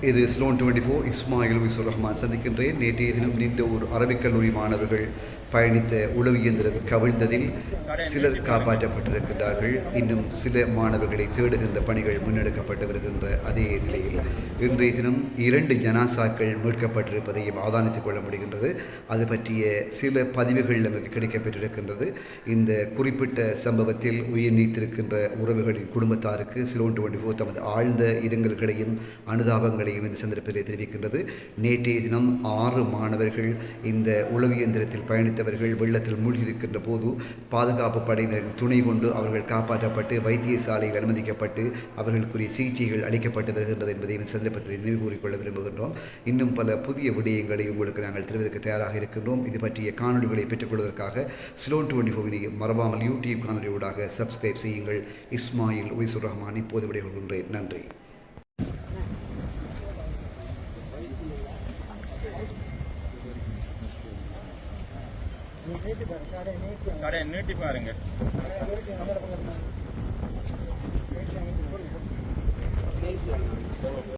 இது ஸ்லோன் twenty four Ismail உயிசுர் ரஹ்மான் சந்திக்கின்றேன். நேற்றைய தினம் நிந்தூர் அரபிக் கல்லூரி மாணவர்கள் பயணித்த உளவு இயந்திரம் கவிழ்ந்ததில் சிலர் காப்பாற்றப்பட்டிருக்கின்றார்கள். இன்னும் சில மாணவர்களை தேடுகின்ற பணிகள் முன்னெடுக்கப்பட்டு வருகின்ற அதே நிலையில் இன்றைய தினம் இரண்டு ஜனாசாக்கள் மீட்கப்பட்டிருப்பதையும் ஆதானித்துக் கொள்ள முடிகின்றது. அது பற்றிய சில பதிவுகள் நமக்கு கிடைக்கப்பெற்றிருக்கின்றது. இந்த குறிப்பிட்ட சம்பவத்தில் உயிர் நீத்திருக்கின்ற உறவுகளின் குடும்பத்தாருக்கு சிலோன் டுவெண்ட்டி ஃபோர் தமது ஆழ்ந்த இரங்கல்களையும் அனுதாபங்களையும் இந்த சந்தர்ப்பத்திலே தெரிவிக்கின்றது. நேற்றைய தினம் ஆறு மாணவர்கள் இந்த உளவு இயந்திரத்தில் பயணித்தவர்கள் வெள்ளத்தில் மூழ்கியிருக்கின்ற போது பாதுகாப்பு படையினரின் துணை கொண்டு அவர்கள் காப்பாற்றப்பட்டு வைத்தியசாலையில் அனுமதிக்கப்பட்டு அவர்களுக்குரிய சிகிச்சைகள் அளிக்கப்பட்டு வருகின்றது என்பதை இந்த சந்தர்ப்பத்தில் நினைவு கூறிக்கொள்ள விரும்புகின்றோம். இன்னும் பல புதிய விடயங்களை உங்களுக்கு நாங்கள் தெரிவிக்க தயாராக இருக்கின்றோம். இது பற்றிய காணொலிகளை பெற்றுக்கொள்வதற்காக ஸ்லோன் டுவெண்ட்டி ஃபோவினை மறவாமல் யூடியூப் காணொலியூடாக சப்ஸ்கிரைப் செய்யுங்கள். இஸ்மாயில் ஒய்சுர் ரஹ்மான் இப்போது விடைகொள்கின்றேன் நன்றி. సరే నీటి పారుంగ